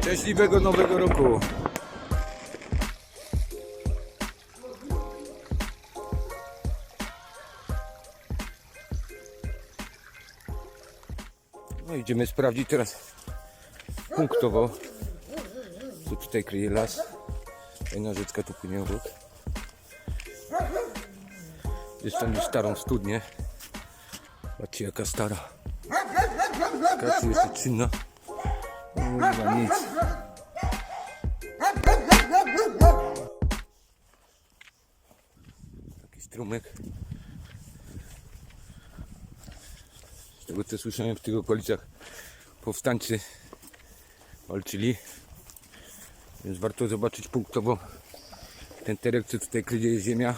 Szczęśliwego Nowego Roku! No idziemy sprawdzić teraz punktowo, co tutaj kryje las. Fajna rzeczka tu płynie obok. Jest tam starą studnię. Patrzcie jaka stara. Tu jest czynna. Kurwa nic. Taki strumyk. Z tego co słyszałem w tych okolicach powstańcy walczyli. Więc warto zobaczyć punktowo ten terek, co tutaj kryje ziemia.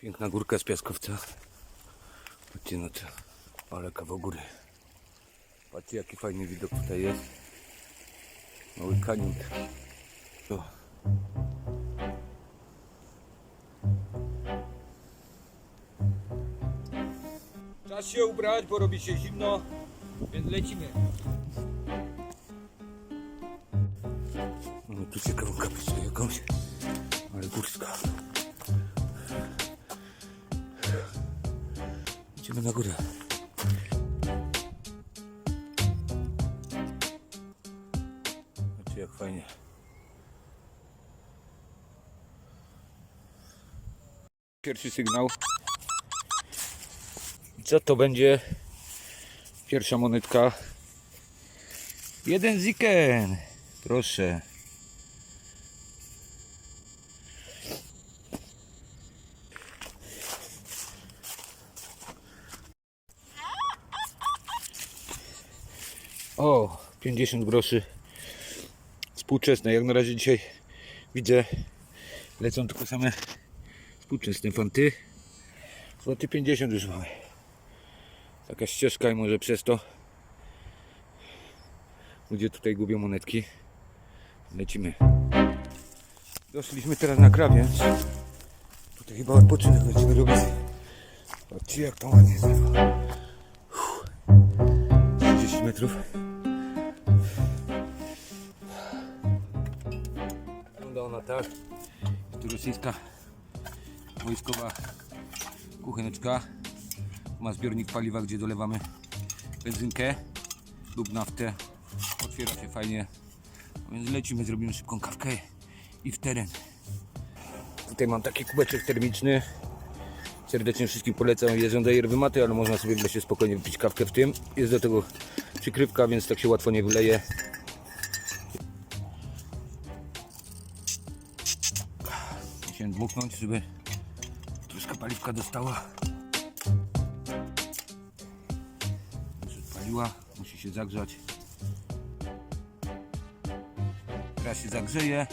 Piękna górka z piaskowca. Patrzcie na to, ale kawał góry. Patrzcie jaki fajny widok tutaj jest. Mały kanion. O. Czas się ubrać, bo robi się zimno, więc lecimy. No tu ciekawą kapustę jakąś, ale górska. Idziemy na górę. Zobaczcie jak fajnie. Pierwszy sygnał. Co to będzie? Pierwsza monetka. Jeden ziken. Proszę. 50 groszy. Współczesne. Jak na razie dzisiaj widzę lecą tylko same współczesne fanty. Złoty 50 już mamy. Taka ścieżka i może przez to ludzie tutaj gubią monetki. Lecimy. Doszliśmy teraz na krawiec. Tutaj chyba odpoczynek będziemy robić. Patrzcie jak to ładnie zlewa. 30 metrów. Jest tu rosyjska wojskowa kucheneczka. Ma zbiornik paliwa, gdzie dolewamy benzynkę lub naftę. Otwiera się fajnie. A Więc lecimy, zrobimy szybką kawkę i w teren. Tutaj mam taki kubeczek termiczny. Serdecznie wszystkim polecam. On daje maty, ale można sobie spokojnie wypić kawkę w tym. Jest do tego przykrywka, więc tak się łatwo nie wyleje. Dmuchnąć, żeby troszkę paliwka dostała. Już odpaliła, musi się zagrzać. Teraz się zagrzeje,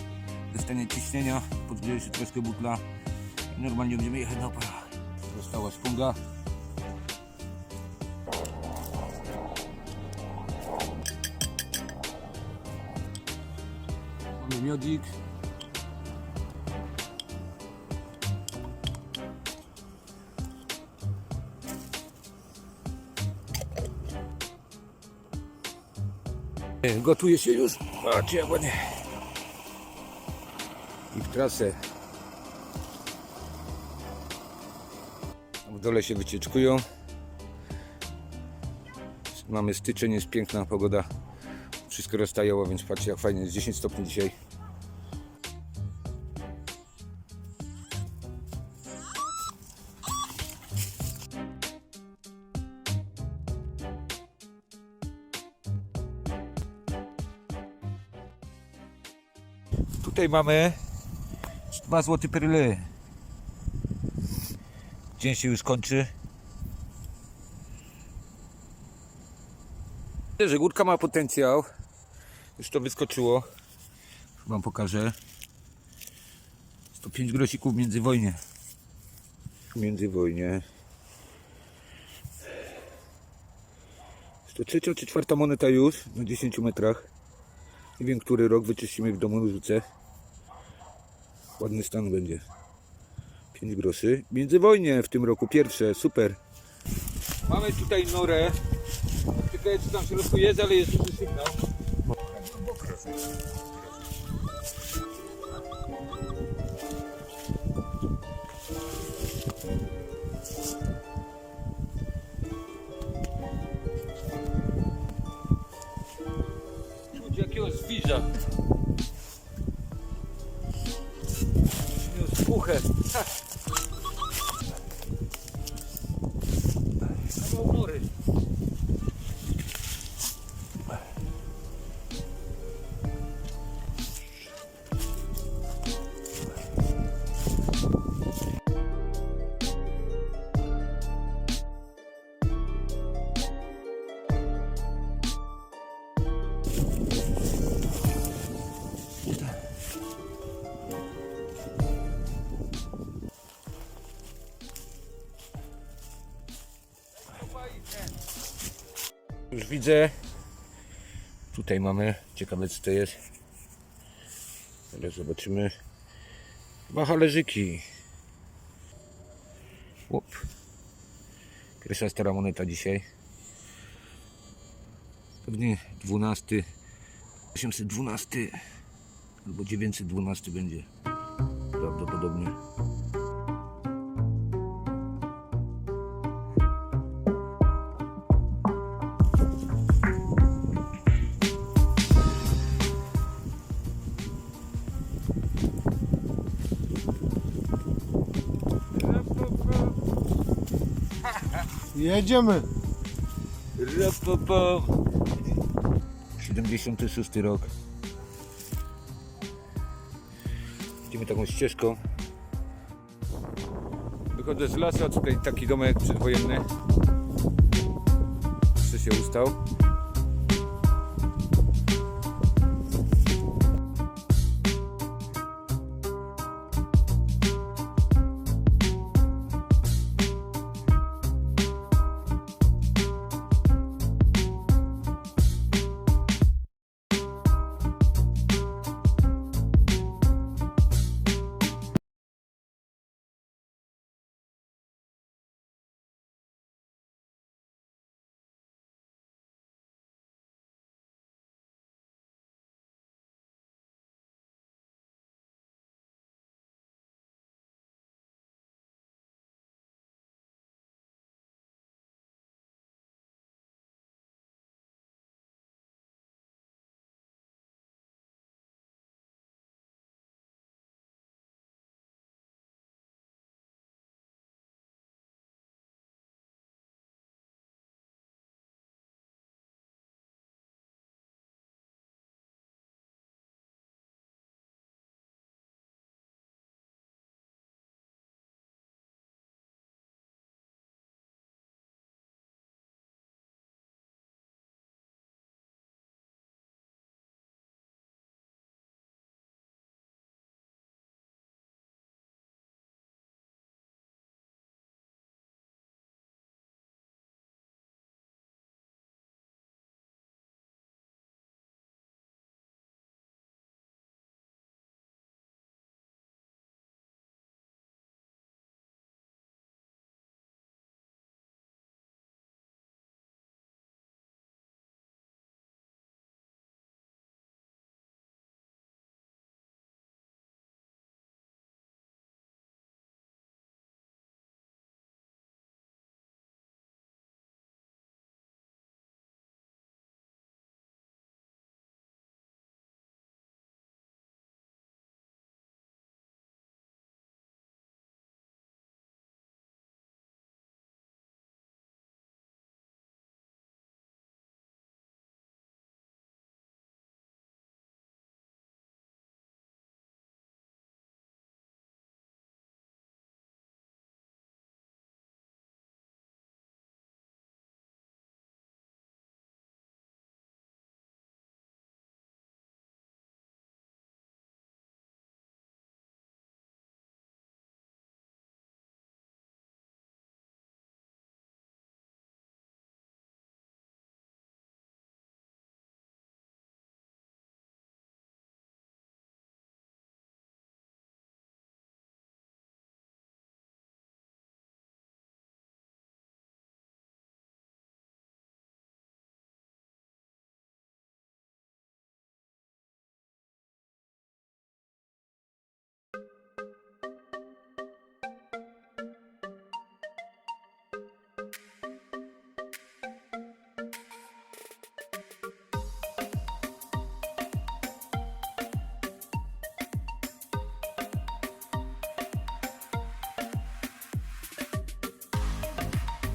dostanie ciśnienia, podgrzeje się troszkę butla i normalnie będziemy jechać na oparach. Została szpunga. Mamy miodzik. Gotuje się już. Macie jak ładnie. I w trasę. W dole się wycieczkują. Mamy styczeń, jest piękna pogoda. Wszystko roztajało, więc patrzcie jak fajnie jest 10 stopni dzisiaj. Tutaj mamy 2 złote perly. Dzień się już kończy. Widzę, że górka ma potencjał. Już to wyskoczyło. Wam pokażę. 105 grosików międzywojnie. Międzywojnie. Jest to trzecia czy czwarta moneta już na 10 metrach. Nie wiem, który rok wyczyścimy w domu, rzucę. Ładny stan będzie. 5 groszy. Międzywojnie w tym roku pierwsze, super. Mamy tutaj norę. Ciekawe co tam w środku jest, ale jest duży sygnał. Czuć jakiego zwierza. Buche. Już widzę. Tutaj mamy. Ciekawe co to jest. Ale zobaczymy. Dwa talerzyki. Łop. Pierwsza stara moneta dzisiaj. Pewnie 12. 812 albo 912 będzie. Prawdopodobnie. Jedziemy. Rapopo. 76 rok. Idziemy taką ścieżką. Wychodzę z lasu, a tutaj taki domek przedwojenny. Jeszcze się ustał.